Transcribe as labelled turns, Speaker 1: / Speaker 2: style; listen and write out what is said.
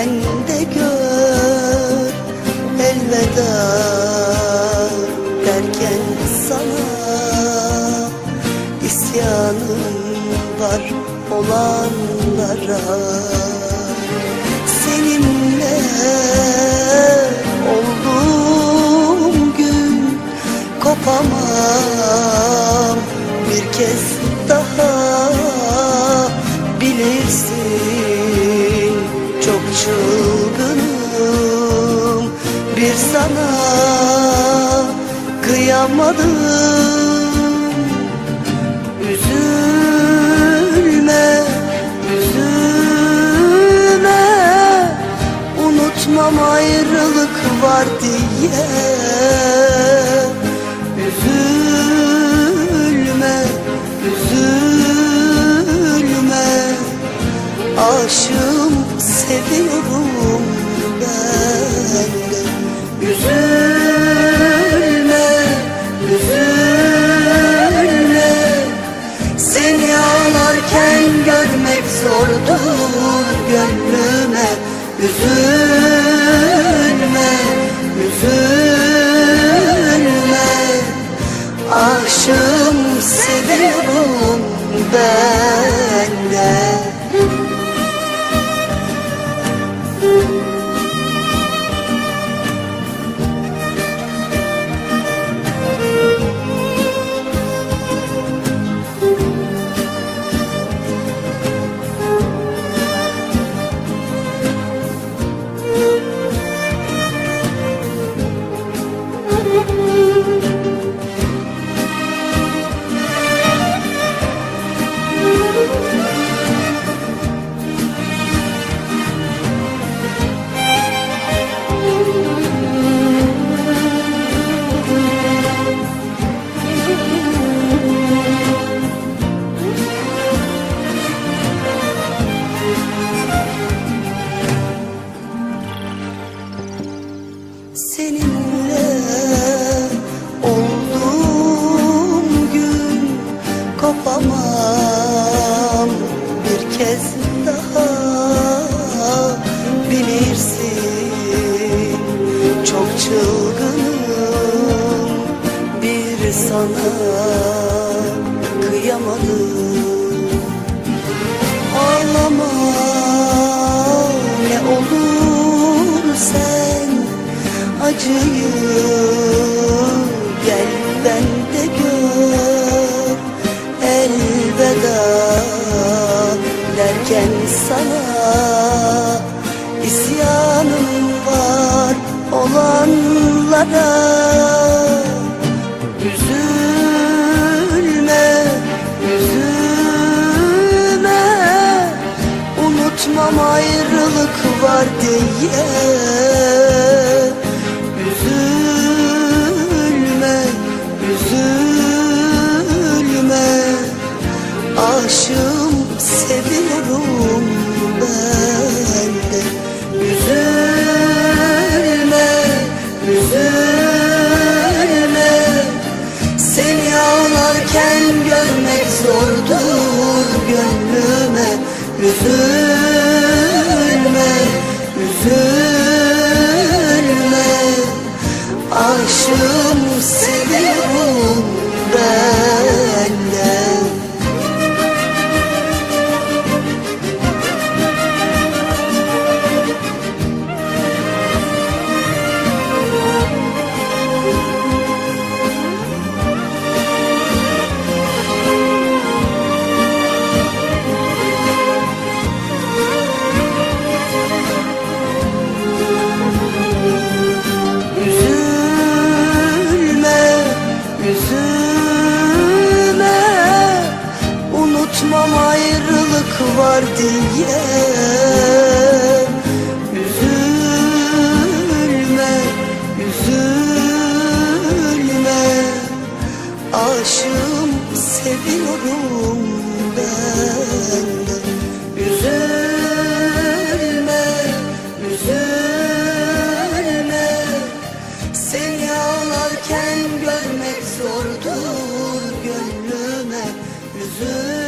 Speaker 1: sen de gör. Elveda derken sana isyanım var olanlara. Seninle olduğum gün kopamam. Bir kez daha bilirsin çılgınım. Bir sana kıyamadım. Üzülme, üzülme. Unutmam ayrılık var diye. Üzülme, üzülme. Aşığım, seviyorum ben. Üzülme, üzülme. Seni ağlarken görmek zordur gönlüme. Üzülme, üzülme. Aşığım, seviyorum ben sana kıyamadım. Ağlama ne olur sen acıyı gel bende gör. Elveda derken sana diye Üzülme, üzülme. Aşığım, seviyorum ben. Üzülme, üzülme. Seni ağlarken görmek zordur gönlüme. Üzülme